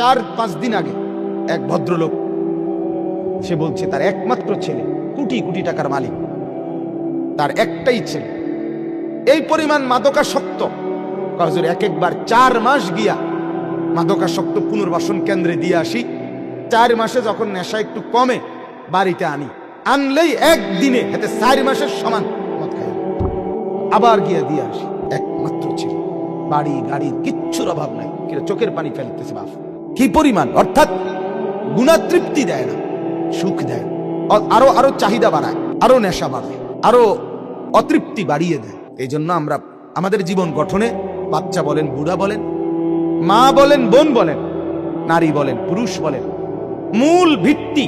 চার, পাঁচ দিন আগে এক ভদ্রলোক, সে বলছে, তার একমাত্র ছেলে, কোটি কোটি টাকার মালিক। তার একটাই ছেলে। এই পরিমাণ মাদকাসক্ত। কজর এক একবার চার মাস গিয়া মাদকাসক্ত পুনর্বাসন কেন্দ্রে দিয়ে আসি। চার মাসে যখন নেশা একটু কমে, বাড়িতে আনি। আনলেই একদিনে, এতে চার মাসের সমান আবার গিয়া দিয়ে আসি। একমাত্র ছেলে। বাড়ি গাড়ির কিচ্ছুর অভাব নাই। চোখের পানি ফেলতেছে বাপ। কি পরিমাণ? অর্থাৎ গুণাতৃপ্তি দেয় না, সুখ দেয় আরও আরও চাহিদা বাড়ায়, আরও নেশা বাড়ায়, আরও অতৃপ্তি বাড়িয়ে দেয়। এই জন্য আমরা আমাদের জীবন গঠনে বাচ্চা বলেন, বুড়া বলেন, মা বলেন, বোন বলেন, নারী বলেন, পুরুষ বলেন, মূল ভিত্তি,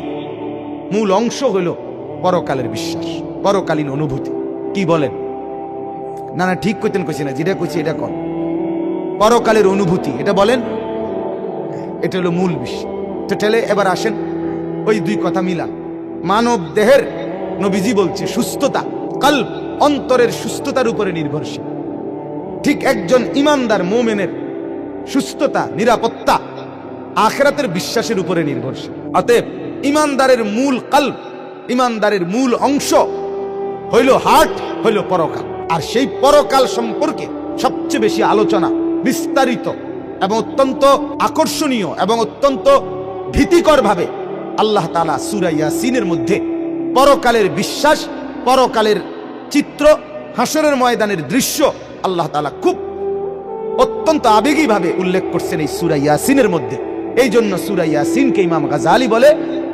মূল অংশ হইল পরকালের বিশ্বাস, পরকালীন অনুভূতি। কি বলেন? না না, ঠিক করতেন কইছি না, যেটা কইছি এটা কর পরকালের অনুভূতি, এটা বলেন এটা হলো মূল বিষয় তো ঠেলে এবার আসেন, ওই দুই কথা মিলা। মানব দেহের নবীজি বলছে, সুস্থতা কাল অন্তরের সুস্থতার উপরে নির্ভরশীল। ঠিক একজন ইমানদার মোমেনের সুস্থতা, নিরাপত্তা আখরাতের বিশ্বাসের উপরে নির্ভরশীল। অতএব ইমানদারের মূল কাল ইমানদারের মূল অংশ হইল হার্ট, হইল পরকাল। আর সেই পরকাল সম্পর্কে সবচেয়ে বেশি আলোচনা বিস্তারিত এবং অত্যন্ত আকর্ষণীয় এবং অত্যন্ত ভীতিকর ভাবে আল্লাহ তালা সুরাইয়া সিনের মধ্যে পরকালের বিশ্বাস, পরকালের চিত্র হাসরের ময়দানের দৃশ্য আল্লাহ তালা খুব অত্যন্ত আবেগী ভাবে উল্লেখ করছেন এই সুরা ইয়াসিনের মধ্যে। এই জন্য সুরা ইয়াসিনকে ইমাম গাজালি বলে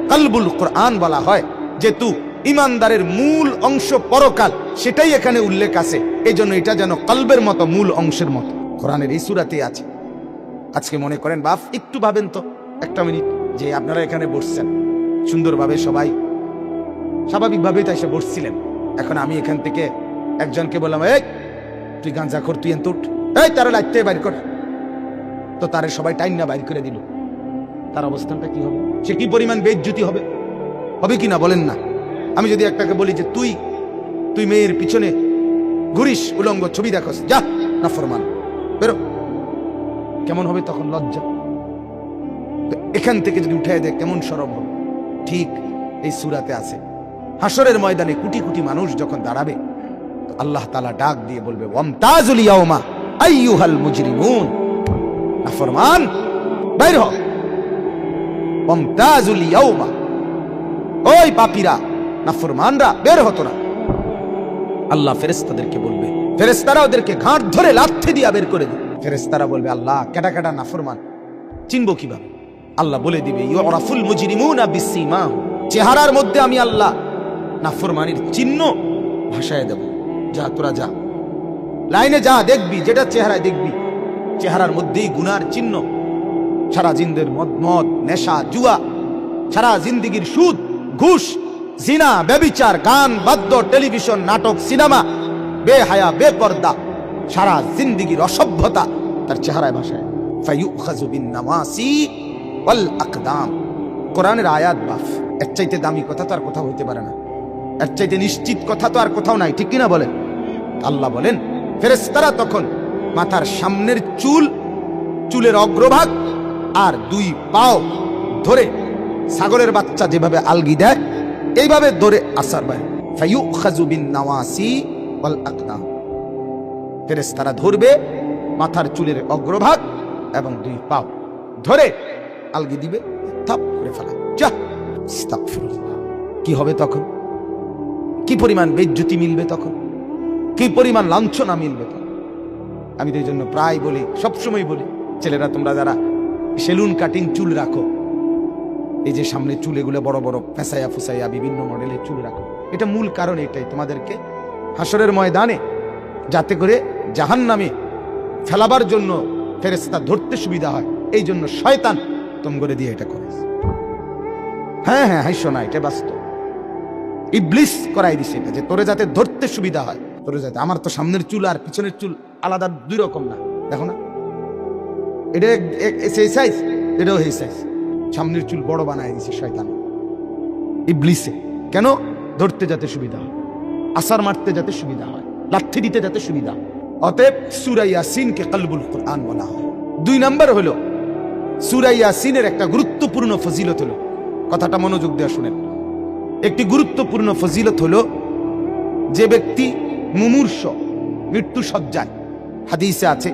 কালবুল কোরআন বলা হয় যেহেতু ইমানদারের মূল অংশ পরকাল, সেটাই এখানে উল্লেখ আছে। এই জন্য এটা যেন কলবের মতো মূল অংশের মতো। কোরআনের এই সুরাতে আছে। আজকে মনে করেন বাপ একটু ভাবেন তো। একটা মিনিট, যে আপনারা এখানে বসছেন। সুন্দরভাবে সবাই, স্বাভাবিকভাবেই তাই সে বসছিলেন। এখন আমি এখান থেকে একজনকে বললাম, এই, তুই গাঁজা কর তুই এন্ত উঠ এই, তারা লাগতে বাইর কর। তো তারে সবাই টাইম না বাইর করে দিল। তার অবস্থানটা কি হবে? সে কি পরিমাণ বেজ্জুতি হবে? হবে কি না, বলেন না। আমি যদি একটাকে বলি যে, তুই তুই মেয়ের পিছনে ঘুরিস, উলঙ্গ ছবি দেখস, যা, না ফরমান। বেরো। কেমন হবে তখন লজ্জা। এখান থেকে যদি উঠে দেয়, কেমন সরব হবে? ঠিক এই সুরাতে আছে। হাসরের ময়দানে কোটি কোটি মানুষ যখন দাঁড়াবে আল্লাহ তালা ডাক দিয়ে বলবে নাফরমান বাইর হ। ওয়ামতাজুল ইয়াউমা। ওই বের হতো না। আল্লাহ ফেরেস্তাদেরকে বলবে ফেরেস্তারা ওদেরকে ঘাট ধরে লাথি দিয়া বের করে দেবে ফেরেস্তারা বলবে, আল্লাহ কেটা কেটা নাফরমান। চিনবো কীভাবে? আল্লাহ বলে দিবে ইউরাফুল মুজরিমুনা বিসীমাহু চেহারার মধ্যে আমি আল্লাহ না নাফরমানির চিহ্ন ভাষায় দেব। যা, তোরা যা। লাইনে যা দেখবি, যেটা চেহারায় দেখবি, চেহারার মধ্যেই গুনার চিহ্ন। সারা জিন্দের মদ মদ, নেশা, জুয়া, সারা জিন্দিগির সুদ, ঘুষ, জিনা, ব্যবিচার, গান, বাদ্য, টেলিভিশন, নাটক, সিনেমা, বেহায়া, বেপর্দা সারা জিন্দিগির অসভ্যতা তার চেহারায় ওয়াল আকদাম কোরআনের আয়াত বাফ। এর চাইতে দামি কথা তো আর কোথাও হইতে পারে না। এর চাইতে নিশ্চিত কথা তো আর কোথাও নাই, ঠিক কিনা বলেন? আল্লাহ বলেন, ফেরেশতারা তখন মাথার সামনের চুল, চুলের অগ্রভাগ আর দুই পাও ধরে ছাগলের বাচ্চা যেভাবে আলগি দেয়, এইভাবে ধরে আসার ভাই ফায়ুখাযু বিন নাওয়াসি ওয়াল আকদাম ফেরেশতারা ধরবে মাথার চুলের অগ্রভাগ এবং দুই পাও ধরে আলগি দিবে, থাপ করে ফেলা। কি হবে তখন? কি পরিমাণ বেজ্জুতি মিলবে তখন? কি পরিমাণ লাঞ্ছনা মিলবে তখন? আমি তো এই জন্য প্রায় বলি, সবসময় বলি, ছেলেরা তোমরা যারা সেলুন কাটিং চুল রাখো, এই যে সামনে চুল, এগুলো বড় বড় ফেসাইয়া ফুসাইয়া বিভিন্ন মডেলের চুল রাখো। এটা মূল কারণ এটাই। তোমাদেরকে হাসরের ময়দানে যাতে করে জাহান নামে ফেলাবার জন্য ফেরেস্তা ধরতে সুবিধা হয়। এই জন্য শয়তান তোম করে দিয়ে এটা করে হ্যাঁ হ্যাঁ হাইসো শোনা, এটা বাস্তব। ইবলিস করাই দিছে এটা, যে তোরে যাতে ধরতে সুবিধা হয়, তোরে যাতে আমার তো সামনের চুল আর পিছনের চুল আলাদা দুই রকম না। দেখো না। এটা সেই সাইজ এটাও সেই সাইজ সামনের চুল বড় বানায় দিছে শয়তান। ইবলিসে, কেন? ধরতে যাতে সুবিধা হয়। আসার মারতে যাতে সুবিধা হয়। লাঠি দিতে যাতে সুবিধা হয়। অতএব সুরা ইয়াসিনকে কলবুল কোরআন বলা হয়। দুই নম্বর হলো সুরাইয়া সিনের একটা গুরুত্বপূর্ণ ফজিলত হলো, কথাটা মনোযোগ দেওয়া শুনেন। একটি গুরুত্বপূর্ণ ফজিলত হলো, যে ব্যক্তি মুমূর্ষ মৃত্যু সজ্জায় হাদিসে আছে,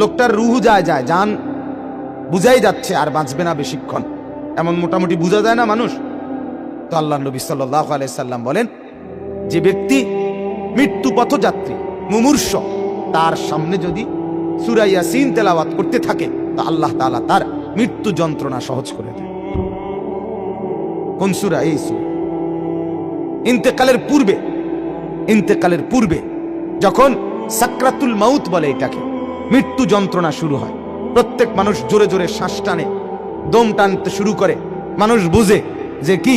লোকটার রুহু যায় যায়, যান, বুঝাই যাচ্ছে আর বাঁচবে না বেশিক্ষণ। এমন মোটামুটি বোঝা যায় না মানুষ? তো আল্লাহ নবী সাল্লাহ আলাইসাল্লাম বলেন, যে ব্যক্তি মৃত্যু পথযাত্রী মুমূর্ষ। তার সামনে যদি সুরাইয়া সিন তেলাওয়াত করতে থাকে, তা আল্লাহ তাআলা তার মৃত্যু যন্ত্রণা সহজ করে দেয়। কোন সুরা? এই সুরা। ইন্তেকালের পূর্বে ইন্তেকালের পূর্বে যখন সাকরাতুল মাউত বলে এটাকে, মৃত্যু যন্ত্রণা শুরু হয়। প্রত্যেক মানুষ জোরে জোরে শ্বাস টানে, দম টানতে শুরু করে। মানুষ বুঝে যে কি,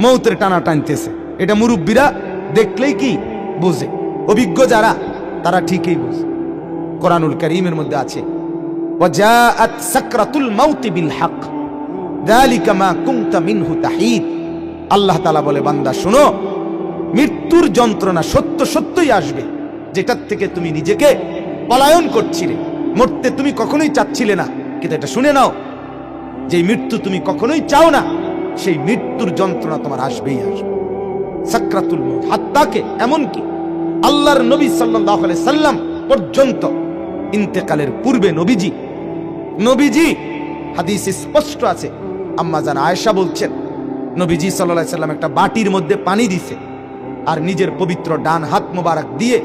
মৌতের টানা টানতেছে। এটা মুরব্বীরা দেখলেই কি, বুঝে। অভিজ্ঞ যারা, তারা ঠিকই বুঝে কোরআনুল করিমের মধ্যে আছে আল্লাহ বলে, বান্দা, শোনো, মৃত্যুর যন্ত্রণা সত্য সত্যই আসবে, যেটার থেকে তুমি নিজেকে পলায়ন করছিলে। মরতে তুমি কখনোই চাচ্ছিলে না, কিন্তু এটা শুনে নাও যে মৃত্যু তুমি কখনোই চাও না, সেই মৃত্যুর যন্ত্রণা তোমার আসবেই আসবে। সাকরাতুল হাত্তাকে, এমনকি আল্লাহর নবী আলাইহি সাল্লাম পর্যন্ত ইন্তেকালের পূর্বে নবীজি নবীজি, হাদিস স্পষ্ট আছে। আম্মা জান আয়েশা বলছেন, নবীজি আলাইহি সাল্লাম একটা বাটির মধ্যে পানি দিছে আর নিজের পবিত্র ডান হাত মোবারক দিয়ে,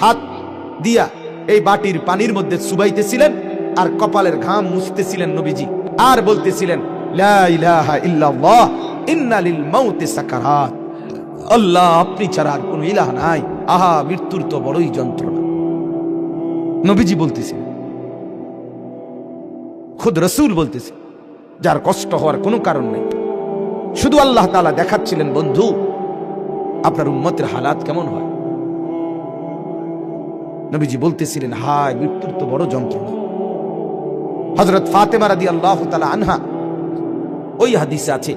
হাত দিয়া এই বাটির পানির মধ্যে সুবাইতেছিলেন আর কপালের ঘাম মুছতেছিলেন নবীজি আর বলতেছিলেন আল্লাহ, আপনি ছাড়া আর কোনো ইলাহ নাই। আহা, মৃত্যুর তো বড়ই যন্ত্রণা। নবীজি বলতেছেন খুদ রসুল বলতেছে, যার কষ্ট হওয়ার কোনো কারণ নেই। শুধু আল্লাহ তালা দেখাচ্ছিলেন, বন্ধু, আপনার উম্মতের হালাত কেমন হয়? নবীজি বলতেছিলেন, হায়, মৃত্যুর তো বড় যন্ত্রণা। হজরত ফাতেমা রাদি আল্লাহ তালা আনহা, ওই হাদিসে আছে,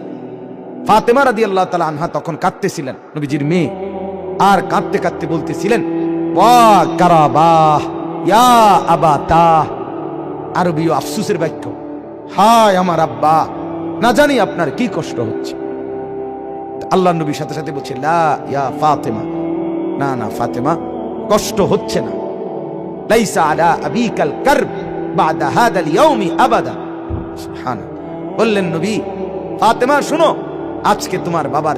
ফাতেমা রাদি আল্লাহ তালা আনহা তখন কাঁদতেছিলেন, নবীজির মেয়ে। আর কাঁদতে কাঁদতে বলতেছিলেন আরবীয় আফসুসের বাক্য, হায় আমার আব্বা, না জানি আপনার কি কষ্ট হচ্ছে। আল্লাহ নবীর সাথে সাথে বলছে, লা, ইয়া ফাতেমা। না না, ফাতেমা, কষ্ট হচ্ছে না। লাইসা আলা আবিকাল কারব বাদা হাদাল ইয়াউমি আবাদা। সুবহানাল্লাহ। বললেন, নবী, ফাতেমা, শুনো, আজকে তোমার বাবার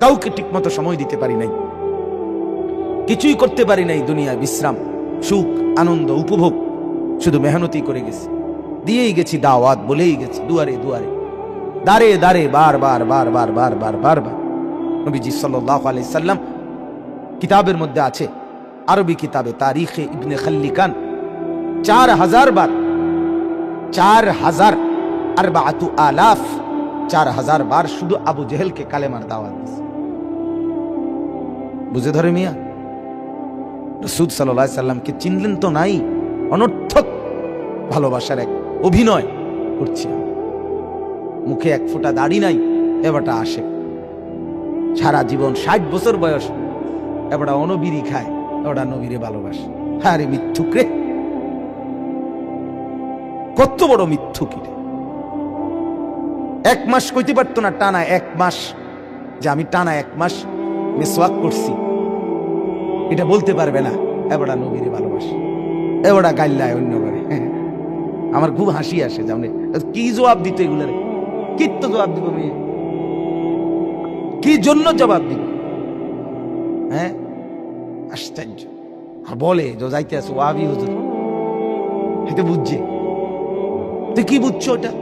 কাউকে ঠিক মতো সময় দিতে পারি নাই। কিছুই করতে পারি নাই দুনিয়ায়, বিশ্রাম, সুখ, আনন্দ, উপভোগ। শুধু মেহনতি করে গেছি। দিয়েই গেছি দাওয়াত, বলেই গেছি, দুয়ারে দুয়ারে। দাঁড়ে দাঁড়ে, বার বার বার বার বার বার বার বার। নবীজি সাল্লাহ আলাইসাল্লাম কিতাবের মধ্যে আছে, আরবি কিতাবে, তারিখে ইবনে খাল্লিকান, চার হাজার বার, চার হাজার আর বাতু আলাফ, চার হাজার বার শুধু আবু জেহেলকে কালেমার দাওয়াত দিয়েছে। বুঝে ধরে মিয়া। রসুদ সাল্লাহ সাল্লামকে চিনলেন তো নাই? অনর্থক ভালোবাসার এক অভিনয় করছি মুখে এক ফোঁটা দাড়ি নাই, এবারটা আসে। সারা জীবন ষাট বছর বয়স, এবারটা অনবিরি খায়, এবারটা নবীরে ভালোবাসে। হ্যাঁ রে মিথ্যুক রে। কত বড় মিথ্যুক রে এক মাস কইতে পারতো না টানা এক মাস। যে আমি টানা এক মাস মেসওয়াক করছি। এটা বলতে পারবে না। এবারটা নবীরে ভালোবাসি। এবারটা গাইল্লায় অন্য করে। আমার খুব হাসি আসে যেমন কি জবাব দিত এগুলারে কি তো জবাব দিব মেয়ে? কি জন্য জবাব দিব? হ্যাঁ? আশ্চর্য। আর বলে যে যাইতে আছে, ওয়াবি হুজুর। এটা বুঝছে। তুই কি বুঝছ ওটা?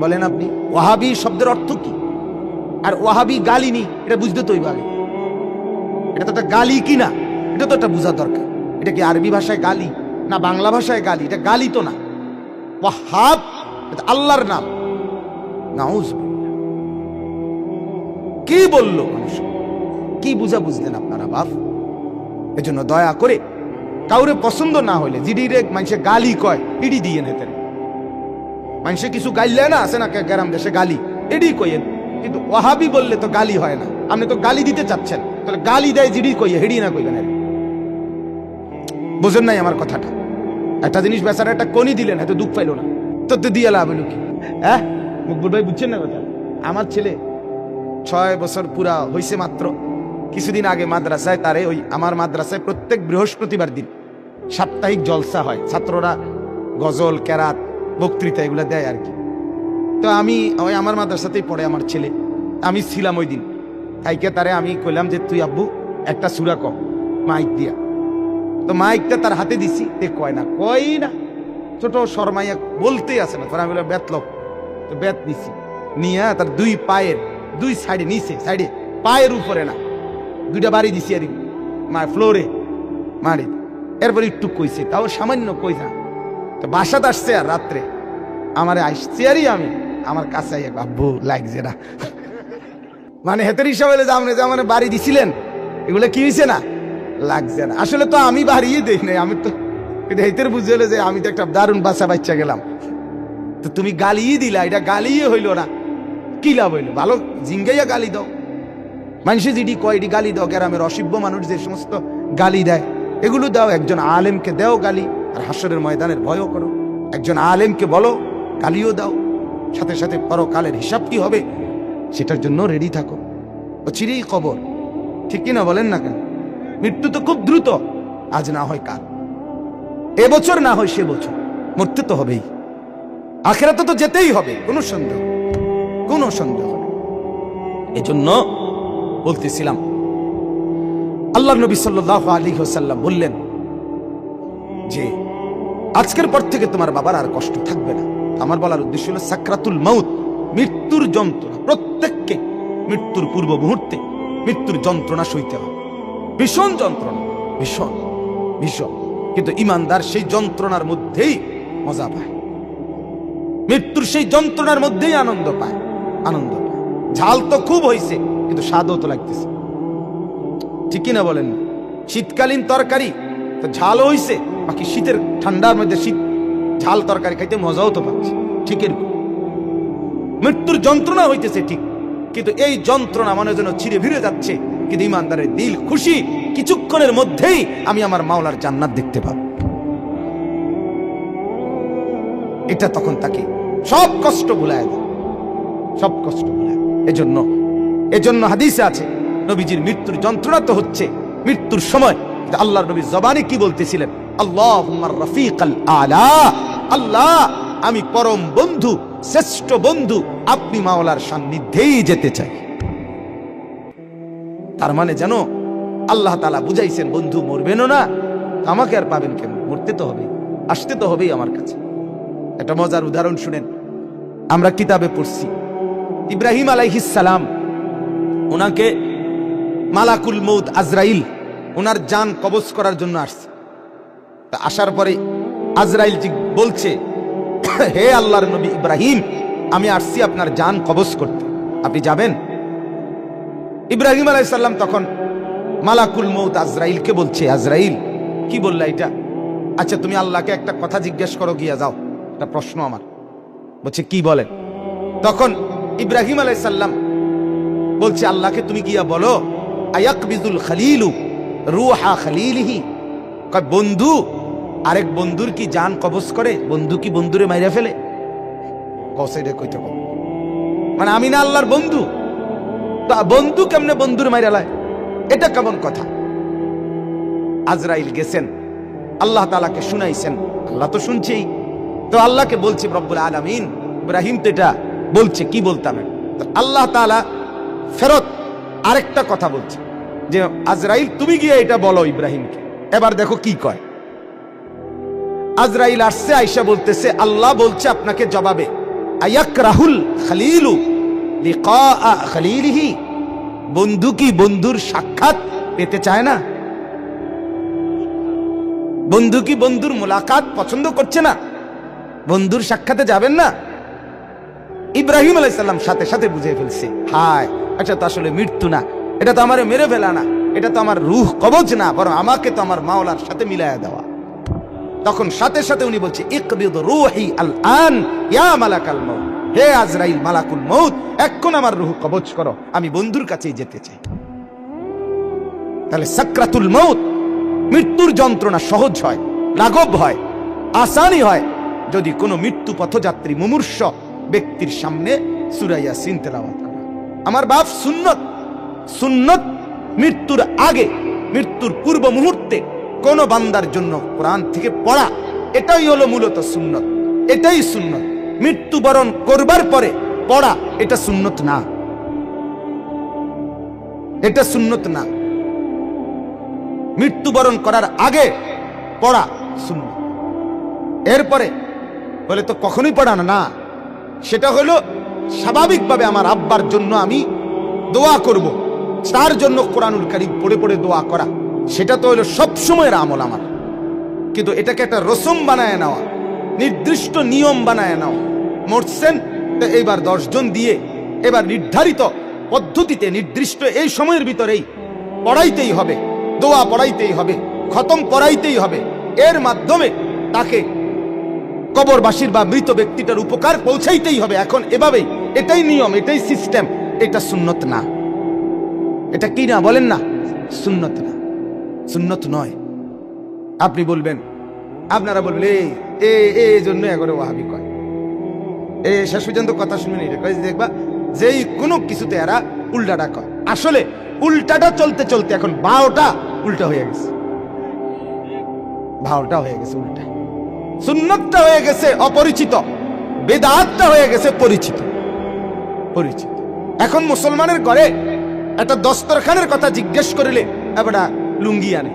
বলেন আপনি, ওয়াহাবি শব্দের অর্থ কি? আর ওয়াহাবি গালিনি, এটা বুঝতে তো আগে এটা তো একটা গালি কি না এটা তো একটা বোঝা দরকার। এটা কি আরবি ভাষায় গালি না বাংলা ভাষায় গালি? এটা গালি তো না। ওয়াহাব আল্লাহর নাম। নাউজ কি বলল মানুষ কি বুঝা বুঝলেন আপনারা, বাপ? এজন্য দয়া করে কাউরে পছন্দ না হইলে জিডি রে মানুষে গালি কয় ইডি দিয়ে নেতেন মানুষে কিছু গাইলে না, আছে না গ্রাম দেশে গালি? এডি কইয়েন। কিন্তু ওয়াহাবি বললে তো গালি হয় না। আপনি তো গালি দিতে চাচ্ছেন। তাহলে গালি দেয়, জিডি কইয়ে, হেডি না কইবেন। বুঝেন নাই আমার কথাটা? একটা জিনিস বেচারা একটা কনি দিলেন, এত দুঃখ পাইলো না। তো তো দিয়ে লাভ হলো কি? হ্যাঁ? মকবুল ভাই, বুঝছেন না কথা? আমার ছেলে ছয় বছর পুরা হইছে মাত্র। কিছুদিন আগে মাদ্রাসায় তারে ওই আমার মাদ্রাসায় প্রত্যেক বৃহস্পতিবার দিন সাপ্তাহিক জলসা হয়। ছাত্ররা গজল, কেরাত, বক্তৃতা এগুলো দেয় আর কি। তো আমি ওই আমার মাদ্রাসাতেই পড়ে আমার ছেলে। আমি ছিলাম ওই দিন। তাইকে তারে আমি কইলাম যে, তুই আব্বু, একটা সুরা ক মাইক দিয়া। তো মাইকটা তার হাতে দিছি, তে কয় না কয় না। ছোট শর্মাইয়া বলতেই আসে না তখন আমি বললাম, বেত লোক তো বেত নিছি। নিয়ে তার দুই পায়ের, দুই সাইডে, নিচে, সাইডে, পায়ের উপরে না, দুইটা বাড়ি দিছি আর মা, ফ্লোরে মারি এরপর একটু কইছে, তাও সামান্য কই না। তো বাসাত আসছে আর রাত্রে। আমার আসছি আরই আমি, আমার কাছে আব্বু, লাগছে না। মানে হেতের হিসাবে যে আপনি যে বাড়ি দিছিলেন। এগুলো কি হয়েছে না? লাগছে না। আসলে তো আমি বাড়িয়ে দেই নাই, আমি তো হেতের বুঝে হলে যে আমি তো একটা দারুণ বাসা বাচ্চা গেলাম। তো তুমি গালিয়ে দিলা, এটা গালিয়ে হইল না। কি লাভ হইল? ভালো, জিঙ্গাইয়া গালি দাও। মানুষে যেটি কয়, এটি গালি দাও, গ্রামের অসভ্য মানুষ যে সমস্ত গালি দেয়, এগুলো দাও। একজন আলেমকে দেও গালি, আর হাসরের ময়দানের ভয়ও করো। একজন আলেমকে বলো, গালিও দাও। সাথে সাথে পরকালের হিসাব কি হবে? সেটার জন্য রেডি থাকো। ও চিরেই কবর। ঠিক কিনা বলেন না কেন? মৃত্যু তো খুব দ্রুত। আজ না হয় কাল। এবছর না হয় সে বছর। মরতে তো হবেই। আখেরাতে তো যেতেই হবে। কোনো সন্দেহ কোনো সন্দেহ এজন্য বলতেছিলাম, আল্লাহ নবী সাল্লাহ আলী হোসাল্লাম বললেন যে, আজকের পর থেকে তোমার বাবার আর কষ্ট থাকবে না। আমার বলার উদ্দেশ্য হলো সাকরাতুল মাউত। মৃত্যুর যন্ত্রণা, প্রত্যেককে মৃত্যুর পূর্ব মুহূর্তে মৃত্যুর যন্ত্রণা সইতে হবে ভীষণ যন্ত্রণা, ভীষণ ভীষণ। কিন্তু ইমানদার সেই যন্ত্রণার মধ্যেই মজা পায়। মৃত্যুর সেই যন্ত্রণার মধ্যেই আনন্দ পায় আনন্দ পায়। ঝাল তো খুব হয়েছে কিন্তু স্বাদও তো লাগতেছে। ঠিক কিনা বলেন? শীতকালীন তরকারি তো ঝাল হইছে, বাকি শীতের ঠান্ডার মধ্যে শীত, ঝাল তরকারি খাইতে মজাও তো পাচ্ছি। ঠিক এরকম। মৃত্যুর যন্ত্রণা হইতেছে ঠিক। কিন্তু এই যন্ত্রণা মনে যেন ছিঁড়ে ভিড়ে যাচ্ছে। কিন্তু ইমানদারের দিল খুশি, কিছুক্ষণের মধ্যেই আমি আমার মাওলার জান্নাত দেখতে পাব। এটা তখন তাকে সব কষ্ট ভুলায় দেয়। সব কষ্ট ভুলায় এজন্য এজন্য হাদিসে আছে, নবীজির মৃত্যুর যন্ত্রণা তো হচ্ছে, মৃত্যুর সময়। আল্লাহর নবী জবানে কি বলতেছিলেন? আল্লাহ রফিক আলা। আল্লাহ, আমি পরম বন্ধু শ্রেষ্ঠ বন্ধু আপনি মাওলার সান্নিধ্যেই যেতে চাই। তার মানে জানো আল্লাহ তালা বুঝাইছেন, বন্ধু, মরবেনও না, আমাকে আর পাবেন কেন? মরতে তো হবে আসতে তো হবেই আমার কাছে। একটা মজার উদাহরণ শুনেন। আমরা কিতাবে পড়ছি, ইব্রাহিম আলাইহিস সালাম ওনাকে মালাকুল মৌত আজরাইল ওনার জান কবজ করার জন্য আসছে। তা আসার পরে আজরাইল বলছে হে আল্লাহর নবী ইব্রাহিম, আমি আসছি আপনার জান কবজ করতে। আপনি যাবেন? ইব্রাহিম আলাইসাল্লাম তখন মালাকুল মৌত আজরাইলকে বলছে, আজরাইল, কি বললা এটা? আচ্ছা তুমি আল্লাহকে একটা কথা জিজ্ঞেস করো, গিয়া যাও। একটা প্রশ্ন আমার। বলছে, কি বলেন তখন ইব্রাহিম আলাইসাল্লাম বলছে, আল্লাহকে তুমি গিয়া বলো আয়াক বিজুল খালিলু রুহা খালিলহি। বন্ধু আরেক বন্ধুর কি জান কবজ করে? বন্ধু কি বন্ধুরে মাইরা ফেলে? কসাইডে কইতে কম মানে আমি না আল্লাহর বন্ধু। তা বন্ধু কেমনে বন্ধুর মাইরা লায়? এটা কেমন কথা? আজরাইল গেছেন। আল্লাহ তালাকে শুনাইছেন। আল্লাহ তো শুনছেই। তো আল্লাহকে বলছে, রব্বুল আলামিন। ইব্রাহিম তো এটা বলছে, কি বলতাম আল্লাহ তালা ফেরত আরেকটা কথা বলছে। যে আজরাইল, তুমি গিয়ে এটা বলো ইব্রাহিমকে। এবার দেখো কি কয়। আজরাইল আসছে, আইসা বলতেছে, আল্লাহ বলছে আপনাকে জবাবে। আয়াক রাহুল খালিলু খালিলিহি। বন্ধু কি বন্ধুর সাক্ষাৎ পেতে চায় না? বন্ধু কি বন্ধুর মোলাকাত পছন্দ করছে না? বন্ধুর সাক্ষাতে যাবেন না? ইব্রাহিম আলাইসাল্লাম সাথে সাথে বুঝে ফেলছে, হায় আচ্ছা তো আসলে মৃত্যু না, এটা তো আমার মেরে ফেলা না, এটা তো আমার রুহ কবজ না, বরং আমাকে তো আমার মাওলার সাথে মিলায়া দেওয়া। তখন সাথে সাথে উনি বলছে ইকবিদ রুহি আল আন ইয়া মালাকাল মউত। হে আজরাইল, মালাকুল মউত এখন আমার রুহ কবজ করো, আমি বন্ধুর কাছেই যেতে চাই। তাহলে সাকরাতুল মউত, মৃত্যুর যন্ত্রণা সহজ হয় লাঘব হয়, আসানি হয়, যদি কোনো মৃত্যু পথযাত্রী মুমূর্ষ ব্যক্তির সামনে সুরাইয়া সিন তেলাওয়াত আমার বাপ সুন্নত সুন্নত মৃত্যুর আগে, মৃত্যুর পূর্ব মুহূর্তে কোন বান্দার জন্য কোরআন থেকে পড়া, এটাই হলো মূলত সুন্নত। এটাই সুন্নত। মৃত্যুবরণ করবার পরে পড়া, এটা সুন্নত না। এটা সুন্নত না। মৃত্যুবরণ করার আগে পড়া সুন্নত। এরপরে বলে, তো কখনোই পড়ানো না। সেটা হলো, স্বাভাবিকভাবে আমার আব্বার জন্য আমি দোয়া করব। তার জন্য কোরআনুল কারিম পড়ে পড়ে দোয়া করা। সেটা তো হলো সবসময়ের আমল আমার। কিন্তু এটাকে একটা রসম বানায় নেওয়া, নির্দিষ্ট নিয়ম বানায় নেওয়া, মরছেন এইবার দশজন দিয়ে এবার নির্ধারিত পদ্ধতিতে নির্দিষ্ট এই সময়ের ভিতরেই পড়াইতেই হবে, দোয়া পড়াইতেই হবে, খতম করাইতেই হবে। এর মাধ্যমে তাকে কবরবাসীর বা মৃত ব্যক্তিটার উপকার পৌঁছাইতেই হবে। এখন এভাবেই, এটাই নিয়ম, এটাই সিস্টেম, এটা সুন্নত না। এটা কি না বলেন না? সুন্নত না। সুন্নত নয়। আপনি বলবেন, আপনারা বলবেন, এ এই জন্য একবারে ওয়াহাবি কয়। এ, শেষ পর্যন্ত কথা শুনবেন এটা দেখবা, যেই কোনো কিছুতে এরা উল্টাটা কয়। আসলে উল্টাটা চলতে চলতে এখন বারোটা উল্টা হয়ে গেছে। ভাওটা হয়ে গেছে উল্টা। সুন্নতটা হয়ে গেছে অপরিচিত। বেদাতটা হয়ে গেছে পরিচিত। পরিচিত। এখন মুসলমানের ঘরে একটা দস্তরখানের কথা জিজ্ঞেস করিলে, এবারটা লুঙ্গি আনে।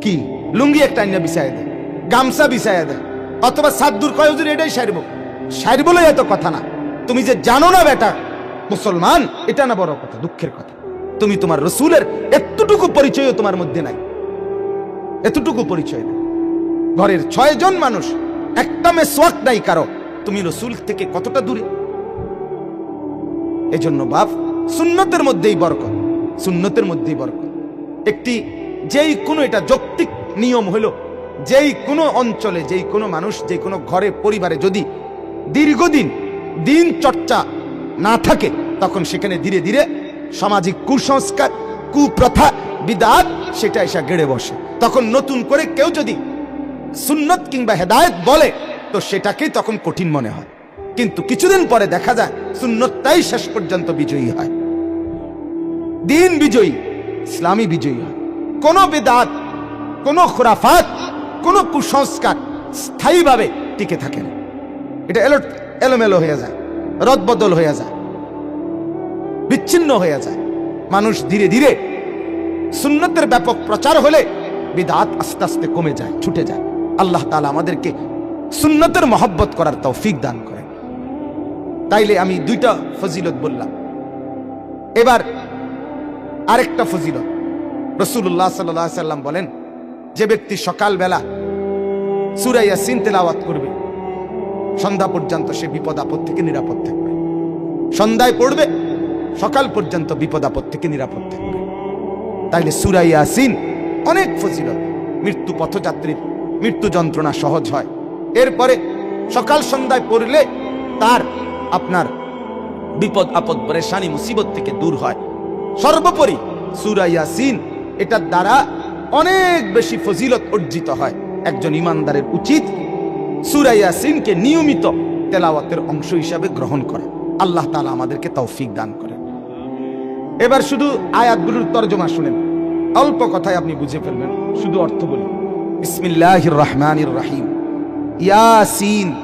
কি? লুঙ্গি একটা আইনা বিছায় দেয়, গামছা বিছায় দেয়, অথবা সাদ্দুর কয়, হুজুর, এটাই সারব। সার বলে এত কথা না। তুমি যে জানো না বেটা, মুসলমান, এটা না বড় কথা, দুঃখের কথা। তুমি তোমার রসুলের এতটুকু পরিচয়ও তোমার মধ্যে নাই। এতটুকু পরিচয় নেই। ঘরের ছয় জন মানুষ, একটা মেসওয়াক নাই কারও। তুমি রসুল থেকে কতটা দূরে? এজন্য বাপ, সুন্নতের মধ্যেই বরকত। সুন্নতের মধ্যেই বরকত। একটি যেই কোনো এটা যৌক্তিক নিয়ম হলো, যেই কোনো অঞ্চলে, যেই কোনো মানুষ যে কোনো ঘরে, পরিবারে যদি দীর্ঘদিন দিন চর্চা না থাকে, তখন সেখানে ধীরে ধীরে সামাজিক কুসংস্কার, কুপ্রথা, বিদাত সেটা এসে গেড়ে বসে। তখন নতুন করে কেউ যদি সুন্নত কিংবা হেদায়েত বলে, তো সেটাকেই তখন কঠিন মনে হয়। কিন্তু কিছুদিন পরে দেখা যায়, সুন্নতটাই শেষ পর্যন্ত বিজয়ী হয়। দিন বিজয়ী, ইসলামী বিজয়ী হয়। কোন বেদাত, কোন খোরাফাত, কোন কুসংস্কার স্থায়ীভাবে টিকে থাকে না। এটা এলো এলোমেলো হয়ে যায়, রদবদল হয়ে যায়, বিচ্ছিন্ন হয়ে যায়। মানুষ ধীরে ধীরে সুন্নতের ব্যাপক প্রচার হলে বিদাত আস্তে আস্তে কমে যায়, ছুটে যায়। আল্লাহ তালা আমাদেরকে সুন্নতের মহব্বত করার তৌফিক দান করে তাইলে আমি দুইটা ফজিলত বললাম। এবার আরেকটা ফজিলত। রসুল্লাহ সাল্লাম বলেন, যে ব্যক্তি সকালবেলা সুরাইয়া সিন তেলাওয়াত করবে, সন্ধ্যা পর্যন্ত সে বিপদ আপদ থেকে নিরাপদ থাকবে। সন্ধ্যায় পড়বে, সকাল পর্যন্ত বিপদ আপদ থেকে নিরাপদ থাকবে। তাইলে সুরাই ইয়াসিন অনেক ফজিলত। মৃত্যু পথযাত্রীর মৃত্যু যন্ত্রণা সহজ হয়। এরপরে সকাল সন্ধ্যায় পড়লে তার আপনার বিপদ আপদ, পরেশানি, মুসিবত থেকে দূর হয়। সর্বোপরি সুরা ইয়াসিন, এটার দ্বারা অনেক বেশি ফজিলত অর্জিত হয়। একজন ইমানদারের উচিত সুরা ইয়াসিনকে নিয়মিত তেলাওয়াতের অংশ হিসাবে গ্রহণ করা। আল্লাহ তালা আমাদেরকে তৌফিক দান করেন। এবার শুধু আয়াতগুলোর তর্জমা শুনেন। অল্প কথায় আপনি বুঝে ফেলবেন। শুধু অর্থ বলি। বিসমিল্লাহির রহমানির রাহিম। ইয়াসিন,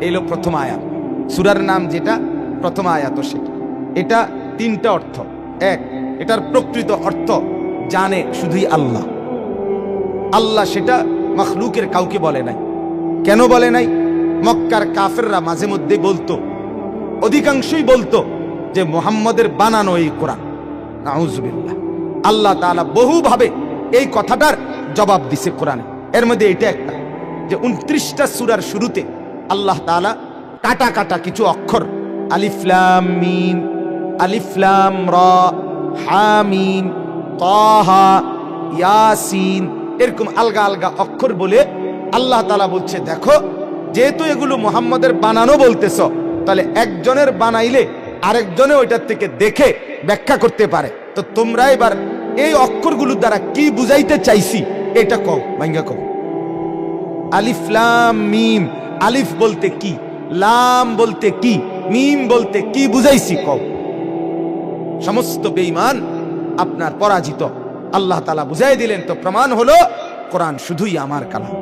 এলো প্রথম আয়াত। সুরার নাম যেটা, প্রথম আয়াত সেটা। এটা তিনটা অর্থ। এক, এটার প্রকৃত অর্থ জানে শুধুই আল্লাহ। আল্লাহ সেটা মখলুকের কাউকে বলে নাই। কেন বলে নাই? মক্কার কাফেররা মাঝে মধ্যে বলতো, অধিকাংশই বলতো যে মোহাম্মদের বানানো এই কোরআন। আল্লাহ তাআলা বহুভাবে এই কথাটার জবাব দিছে কোরআনে। এর মধ্যে এটা একটা, যে উনত্রিশটা সুরার শুরুতে আল্লাহ তাআলা কাটা কাটা কিছু অক্ষর আলিফলাম মিম আলিফলাম র হামিম তাহা, ইয়াসিন, এরকম আলগা আলগা অক্ষর বলে আল্লাহ তাআলা বলছে, দেখো, যেহেতু এগুলো মোহাম্মদের বানানো বলতেছ, তাহলে একজনের বানাইলে আরেকজনে ওইটার থেকে দেখে ব্যাখ্যা করতে পারে। তো তোমরা এবার এই অক্ষরগুলোর দ্বারা কি বুঝাইতে চাইছি, এটা কও, ভাঙ্গা কও। আলিফ লাম, মিম, আলিফ বলতে কি, লাম বলতে কি, মিম বলতে কি বুঝাইছি, কও। সমস্ত বেঈমান আপনার পরাজিত। আল্লাহ তালা বুঝাই দিলেন, তো প্রমাণ হলো, কোরআন শুধুই আমার কালাম।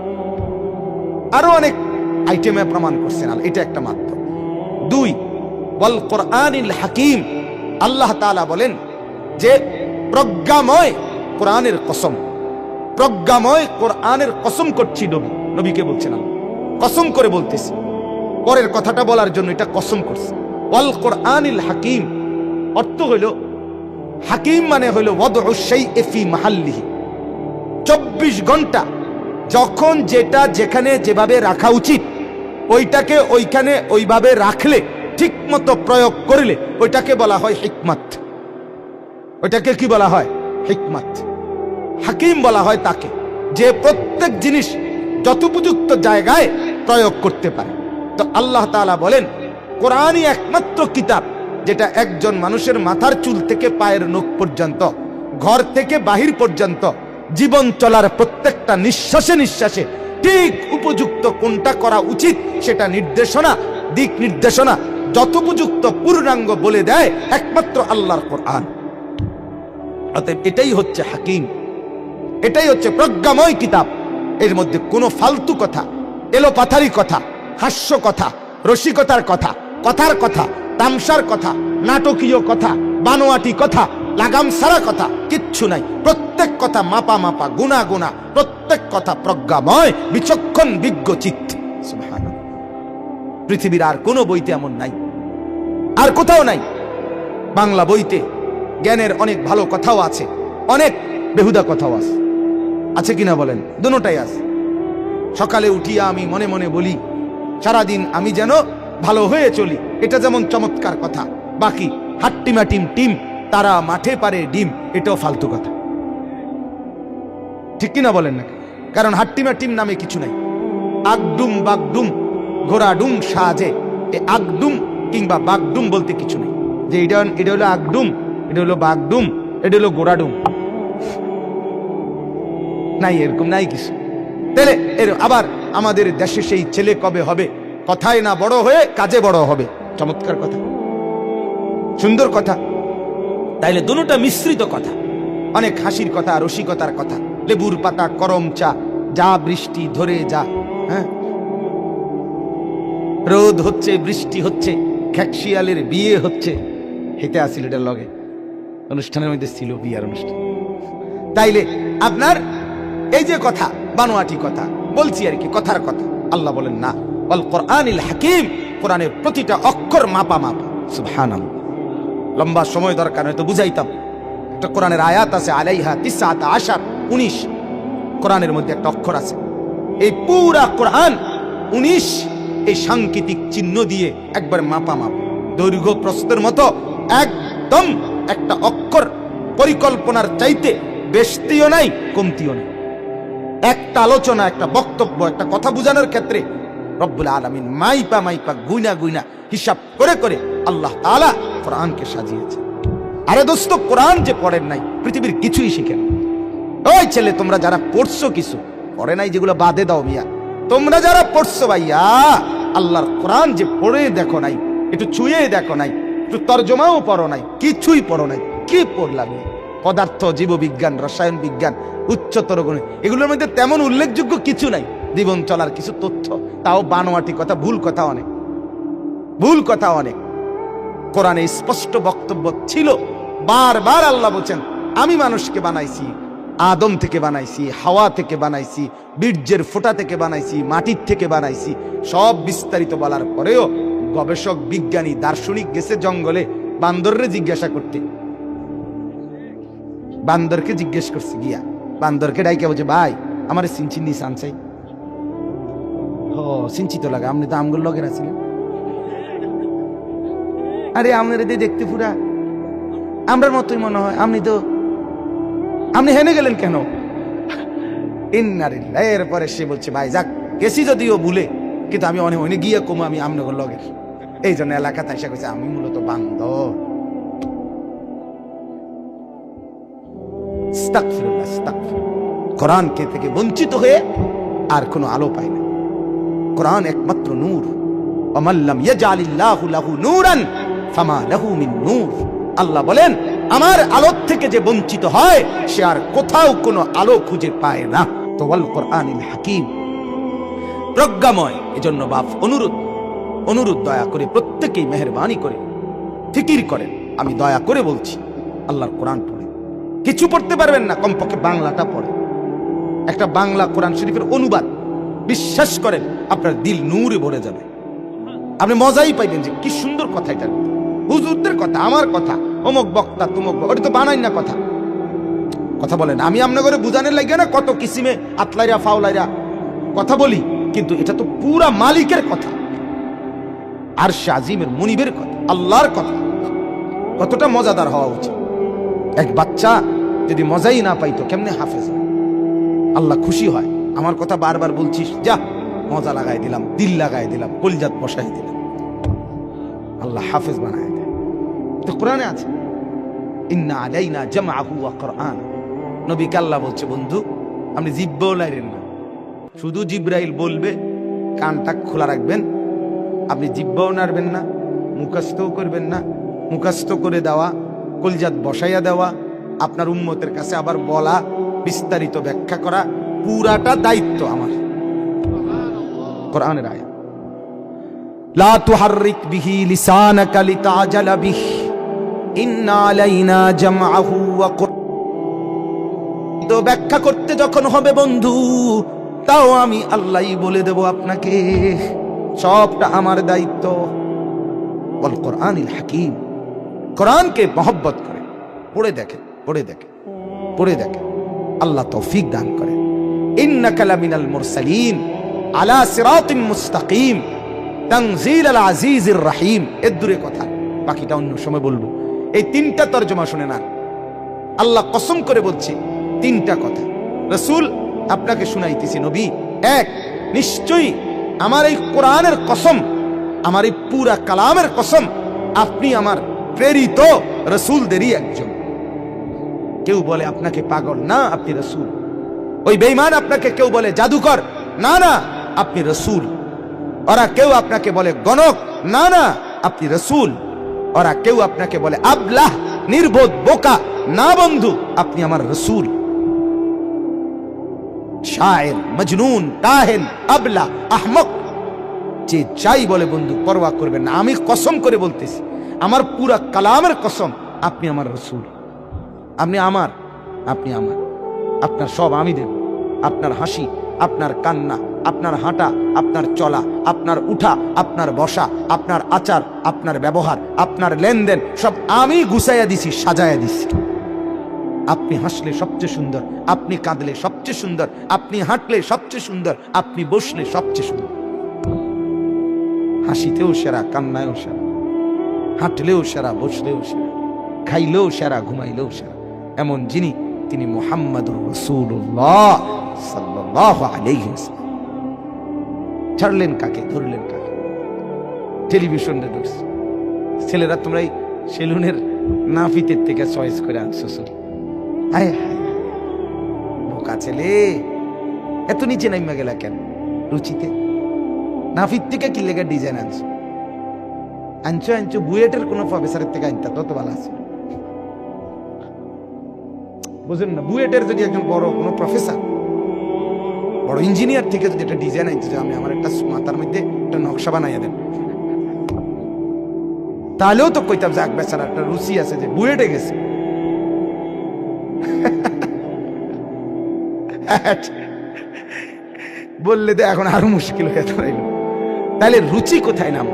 আরও অনেক আইটেমে প্রমাণ করছেন। এটা একটা মাত্র। দুই বল কোরআনিল হাকিম। আল্লাহ তালা বলেন যে, প্রজ্ঞাময় কোরআনের কসম। প্রজ্ঞাময় কোরআনের কসম করছি নবী, নবীকে বলছেন। কসম করে বলতেছি। পরের কথাটা বলার জন্য এটা কসম করছে। ওয়াল কোরআনিল হাকিম। অর্থ হইল, হাকিম মানে হইল এফি মাহাল্লিহি। চব্বিশ ঘণ্টা যখন যেটা যেখানে যেভাবে রাখা উচিত, ওইটাকে ওইখানে ওইভাবে রাখলে ঠিক মতো প্রয়োগ করলে, ওইটাকে বলা হয় হিকমত। ওইটাকে কি বলা হয়? হিকমত। হাকিম বলা হয় তাকে, যে প্রত্যেক জিনিস যথোপযুক্ত জায়গায় প্রয়োগ করতে পারে। তো আল্লাহ তাআলা বলেন, কোরআনই একমাত্র কিতাব যেটা একজন মানুষের মাথার চুল থেকে পায়ের নখ পর্যন্ত, ঘর থেকে বাহির পর্যন্ত, জীবন চলার প্রত্যেকটা নিঃশ্বাসে নিঃশ্বাসে ঠিক উপযুক্ত কোনটা করা উচিত সেটা নির্দেশনা, দিক নির্দেশনা যথোপযুক্ত পূর্ণাঙ্গ বলে দেয় একমাত্র আল্লাহর কোরআন। অতএব এটাই হচ্ছে হাকিম, এটাই হচ্ছে প্রজ্ঞাময় কিতাব। এর মধ্যে কোনো ফালতু কথা, এলোপাথারি কথা, হাস্য কথা, রসিকতার কথা, কথার কথা তামসার কথা, নাটকীয় কথা, বানোয়াটি কথা লাগাম সারা কথা, কিচ্ছু নাই। প্রত্যেক কথা মাপা মাপা গুনা গুনা প্রত্যেক কথা প্রজ্ঞাময়, বিচক্ষণ বিজ্ঞ চিত্ত পৃথিবীর আর কোনো বইতে এমন নাই। আর কোথাও নাই। বাংলা বইতে জ্ঞানের অনেক ভালো কথাও আছে, অনেক বেহুদা কথাও আছে। আছে কিনা বলেন? দুটাই আছে। সকালে উঠিয়া আমি মনে মনে বলি, সারাদিন আমি যেন ভালো হয়ে চলি। এটা যেমন চমৎকার কথা। বাকি হাট্টিমা টিম টিম, তারা মাঠে পারে ডিম, এটাও ফালতু কথা। ঠিক কিনা বলেন না কারণ হাট্টিমা টিম নামে কিছু নাই। আগডুম বাগডুম, ঘোড়াডুম সাজে। এ আগডুম কিংবা বাগডুম বলতে কিছু নেই। যে এটা এটা হলো আগডুম, এটা হলো বাগডুম, এটা হলো ঘোড়াডুম। নাই, এরকম নাই কিছু। তাহলে এর আবার আমাদের দেশে সেই ছেলে কবে হবে? কথায় না বড় হয়ে কাজে বড় হবে। চমৎকার কথা। সুন্দর কথা। তাইলে দুটোটা মিশ্রিত কথা। অনেক হাসির কথা, রসিকতার কথা। লেবুর পাতা, করম চা, যা বৃষ্টি ধরে যা হ্যাঁ? রোদ হচ্ছে, বৃষ্টি হচ্ছে, খ্যাকশিয়ালের বিয়ে হচ্ছে। হেতে আসিল এটা লগে অনুষ্ঠানের মধ্যে ছিল বিয়ার অনুষ্ঠান। তাইলে আপনার এই যে কথা, বানোয়াটি কথা, বলছি আর কি, কথার কথা। আল্লাহ বলেন না। অল কোরআনিল হাকিম, কোরআনের প্রতিটা অক্ষর মাপা মাপা। সুবহানাল্লাহ। লম্বা সময় দরকার, হয়তো বুঝাইতাম। একটা কোরআনের আয়াত আছে, আলাইহা তিসাত আশার, উনিশ। কোরআনের মধ্যে একটা অক্ষর আছে। এই পুরা কোরআন, উনিশ, এই সাংকেতিক চিহ্ন দিয়ে একবার মাপা মাপ। দৈর্ঘ্য প্রস্তুতের মতো একদম একটা অক্ষর, পরিকল্পনার চাইতে বেশতিও নাই, কমতিও নাই। একটা আলোচনা, একটা বক্তব্য, একটা কথা বোঝানোর ক্ষেত্রে রব্বুল আলমিন মাইপা মাইপা গুইনা গুইনা হিসাব করে করে আল্লাহ তাআলা কোরআনকে সাজিয়েছে আরে দোস্ত, কোরআন যে পড়েন নাই, পৃথিবীর কিছুই শিখেন ওই ছেলে, তোমরা যারা পড়ছো কিছু, পড়ে নাই যেগুলো বাদে দাও মিয়া। তোমরা যারা পড়ছো ভাইয়া, আল্লাহর কোরআন যে পড়ে দেখো নাই, একটু ছুঁয়ে দেখো নাই, একটু তর্জমাও পড়ো নাই, কিছুই পড়ো নাই, কি পড়লাম? পদার্থ, জীববিজ্ঞান, রসায়ন বিজ্ঞান, উচ্চতর গুণে, এগুলোর মধ্যে তেমন উল্লেখযোগ্য কিছু নাই। জীবন চলার কিছু তথ্য তাও বানোয়াটি কথা, ভুল কথা অনেক। ভুল কথা অনেক। কোরআনে স্পষ্ট বক্তব্য ছিল, বারবার আল্লাহ বলছেন, আমি মানুষকে বানাইছি, আদম থেকে বানাইছি, হাওয়া থেকে বানাইছি, বীর্যের ফোঁটা থেকে বানাইছি, মাটির থেকে বানাইছি, সব বিস্তারিত বলার পরেও গবেষক, বিজ্ঞানী, দার্শনিক গেছে জঙ্গলে বান্দররে জিজ্ঞাসা করতে। বান্দরকে জিজ্ঞেস করছে গিয়া। বান্দরকে ডাইকে বলছে, ভাই, আমার সিনচিন্নি সানসাই সিঞ্চিত লাগে আপনি তো আমগুলো লগের আছিলেন আরে আপনার এদের দেখতে পুরা আমরার মতোই মনে হয় আপনি তো আপনি হেনে গেলেন কেন? ইন্নারিল্লাহ এরপরে সে বলছে ভাই যাক গেছি যদিও ভুলে কিন্তু আমি অনেক অনেক গিয়ে কমু আমি আমনগর লগের। এই জন্য এলাকাতে এসে কইছে আমি মূলত আস্তাগফিরুল্লাহ, আস্তাগফিরুল্লাহ। কোরআনকে থেকে বঞ্চিত হয়ে আর কোনো আলো পায় না। কোরআন একমাত্র নূর অমাল্লাম ইয়াজালিল্লাহু লাহু নূরান ফামা লাহু মিন নূর আল্লাহ বলেন আমার আলো থেকে যে বঞ্চিত হয়, সে আর কোথাও কোনো আলো খুঁজে পায় না। তো ওয়াল কোরআনিল হাকিম। প্রজ্ঞাময়, এজন্য বাপ অনুরোধ। অনুরোধ দয়া করে প্রত্যেকেই মেহরবানি করে, ফিকির করেন। আমি দয়া করে বলছি, আল্লাহর কোরআন পড়ে। কিছু পড়তে পারবেন না, কমপক্ষে বাংলাটা পড়ে। একটা বাংলা কোরআন শরীফের অনুবাদ। বিশ্বাস করেন, আপনার দিল নূরে ভরে যাবে। আপনি মজাই পাইবেন যে কি সুন্দর কথা এটা হুজুরদের কথা, আমার কথা, অমুক বক্তা, তুমক ওটা তো বানাই না কথা। কথা বলেন, আমি আপনার করে বুঝানোর লাগে না কত কিসিমে আতলাইরা ফাউলাইরা কথা বলি, কিন্তু এটা তো পুরা মালিকের কথা। আর শাজিমের মুনিবের কথা, আল্লাহর কথা। কতটা মজাদার হওয়া উচিত। এক বাচ্চা যদি মজাই না পাইতো, কেমনে হাফেজ আল্লাহ খুশি হয়। আমার কথা বারবার বলছিস, যা, মজা লাগাই দিলাম, দিল লাগাই দিলাম, কলিজাত বসাই দিলাম। আল্লাহ হাফেজ বানায় দেয় তো কোরআনে আছে, ইন্না আলাইনা জামআহু ওয়া কোরআন। নবী আল্লাহ বলছে, বন্ধু, আপনি জিব্বাও লাইরেন না। শুধু জিব্রাইল বলবে, কানটা খোলা রাখবেন, আপনি জিব্বাও নাড়বেন না, মুখস্থও করবেন না, মুখস্থ করে দেওয়া, কলজাত বসাইয়া দেওয়া, আপনার উম্মতের কাছে আবার বলা, বিস্তারিত ব্যাখ্যা করা পুরাটা দায়িত্ব আমার। কোরআনের আয়া লা তুহাররিক বিহি লিসানাকা লিতাজালা বিহ। ইন্না আলাইনা জামআহু ওয়া ব্যাখ্যা করতে যখন হবে বন্ধু, তাও আমি আল্লাহই বলে দেব আপনাকে, সবটা আমার দায়িত্ব। বল কোরআনিল হাকিম। কোরআনকে মহব্বত করে। পড়ে দেখে পড়ে দেখে পড়ে দেখে আল্লাহ তৌফিক দান করে ইন্নাকা লামিনাল মুরসালিন আলা সিরাতিম মুস্তাকিম। তানজিল আল আজিজির রাহিম। এর দূরে কথা, বাকিটা অন্য সময় বলব। এই তিনটা তর্জমা শুনে না আল্লাহ কসম করে বলছে, তিনটা কথা। রসুল, আপনাকে শুনাইতেছি নবী। এক, নিশ্চয়ই আমার এই কোরআনের কসম, আমার এই পুরা কালামের কসম, আপনি আমার প্রেরিত রসুলদেরই একজন। কেউ বলে, আপনাকে পাগল। না, আপনি রসুল। ওই বেইমান আপনাকে কেউ বলে জাদুকর? না না, আপনি রসুল। ওরা কেউ আপনাকে বলে গণক? না না, আপনি রসুল। ওরা কেউ আপনাকে বলে আবলাহ, নির্বোধ, বোকা? না, বন্ধু, আপনি আমার রসুল। শায়ের, মজনুন কাহেন আবলা আহমক। যে চাই বলে বন্ধু, পরোয়া করবেন না। আমি কসম করে বলতেছি, আমার পুরা কালামের কসম, আপনি আমার রসুল। আপনি আমার আপনি আমার। আপনার সব আমি দেব। আপনার হাসি, আপনার কান্না, আপনার হাঁটা, আপনার চলা, আপনার উঠা, আপনার বসা, আপনার আচার, আপনার ব্যবহার, আপনার লেনদেন, সব আমি গুছাইয়া দিছি, সাজাইয়া দিছি। আপনি হাসলে সবচেয়ে সুন্দর, আপনি কাঁদলে সবচেয়ে সুন্দর, আপনি হাঁটলে সবচেয়ে সুন্দর, আপনি বসলে সবচেয়ে সুন্দর। হাসিতেও সেরা, কান্নায়ও সেরা, হাঁটলেও সেরা, বসলেও সেরা, খাইলেও সেরা, ঘুমাইলেও সেরা, এমন যিনি তিনি মোহাম্মদুর রসুল্লাহ সাল্লাহ ওয়াসাল্লাম। ছাড়লেন কাকে? ধরলেন কাকে? টেলিভিশনে ধরছে। ছেলেরা তোমরা এই সেলুনের নাফিতের থেকে চয়েস করে আনছো, শুধু। হায় হায় বোকা ছেলে। এত নিচে নাইমা গেলা কেন? রুচিতে? নাফিত থেকে কি লেগে ডিজাইন আনছো? আনছো আনছো, বুয়েটের কোনো প্রফেসরের থেকে আনতা, তত ভালো আছে। বুঝলেন না? বুয়েটের যদি একজন বড় কোনো প্রফেসর বড় ইঞ্জিনিয়ার থেকে যদি একটা ডিজাইন আনতে যে আমি আমার একটা মাথার মধ্যে একটা নকশা বানাইয়া দেন তাহলেও তো কইতাম যাক বেচারা একটা রুচি আছে যে বুয়েটে গেছে। বললে তো এখন আরও মুশকিল হয়ে দাঁড়াইল। তাহলে রুচি কোথায় নাম?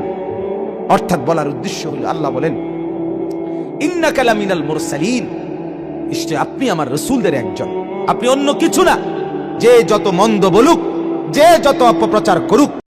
অর্থাৎ বলার উদ্দেশ্য হলো আল্লাহ বলেন ইন্না কালামিনাল মুরসালিন। নিশ্চয় আপনি আমার রসুলদের একজন। আপনি অন্য কিছু না। যে যত মন্দ বলুক, যে যত অপপ্রচার করুক